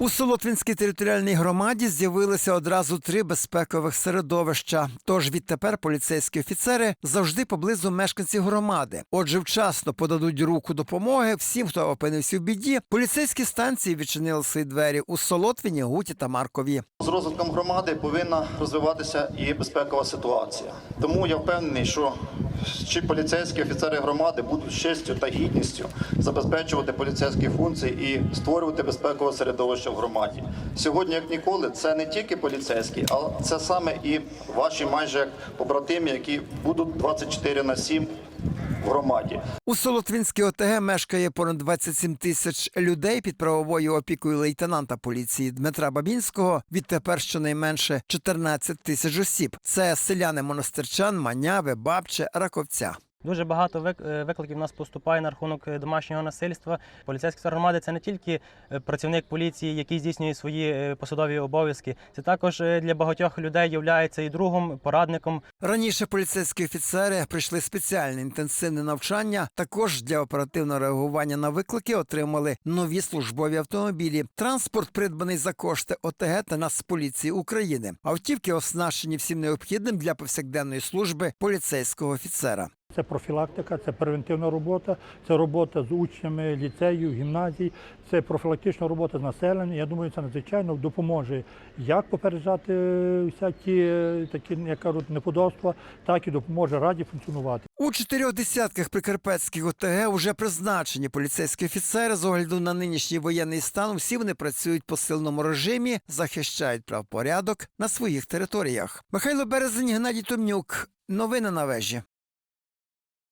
У Солотвинській територіальній громаді з'явилися одразу три безпекових середовища. Тож відтепер поліцейські офіцери завжди поблизу мешканців громади. Отже, вчасно подадуть руку допомоги всім, хто опинився в біді. Поліцейські станції відчинили свої двері у Солотвіні, Гуті та Маркові. З розвитком громади повинна розвиватися і безпекова ситуація. Тому я впевнений, що чи поліцейські офіцери громади будуть з честю та гідністю забезпечувати поліцейські функції і створювати безпекове середовище в громаді. Сьогодні, як ніколи, це не тільки поліцейські, а це саме і ваші майже як побратимі, які будуть 24 на 7 в громаді. У Солотвинській ОТГ мешкає понад 27 тисяч людей під правовою опікою лейтенанта поліції Дмитра Бабінського. Відтепер щонайменше 14 тисяч осіб. Це селяни монастирчан, маняви, бабче, раковця. Дуже багато е, викликів нас поступає на рахунок е, домашнього насильства. Поліцейський громади це не тільки е, працівник поліції, який здійснює свої посадові обов'язки. Це також для багатьох людей є і другом, порадником. Раніше поліцейські офіцери прийшли спеціальне інтенсивне навчання. Також для оперативного реагування на виклики отримали нові службові автомобілі. Транспорт придбаний за кошти ОТГ та Нацполіції України. Автівки оснащені всім необхідним для повсякденної служби поліцейського офіцера. Це профілактика, це превентивна робота, це робота з учнями ліцею, гімназій, це профілактична робота з населенням. Я думаю, це надзвичайно допоможе як попереджати всякі е, такі, як кажуть, неподобства, так і допоможе раді функціонувати. У чотирьох десятках прикарпатських ОТГ вже призначені поліцейські офіцери з огляду на нинішній воєнний стан. Всі вони працюють по сильному режимі, захищають правопорядок на своїх територіях. Михайло Березень, Геннадій Томнюк. Новини на вежі.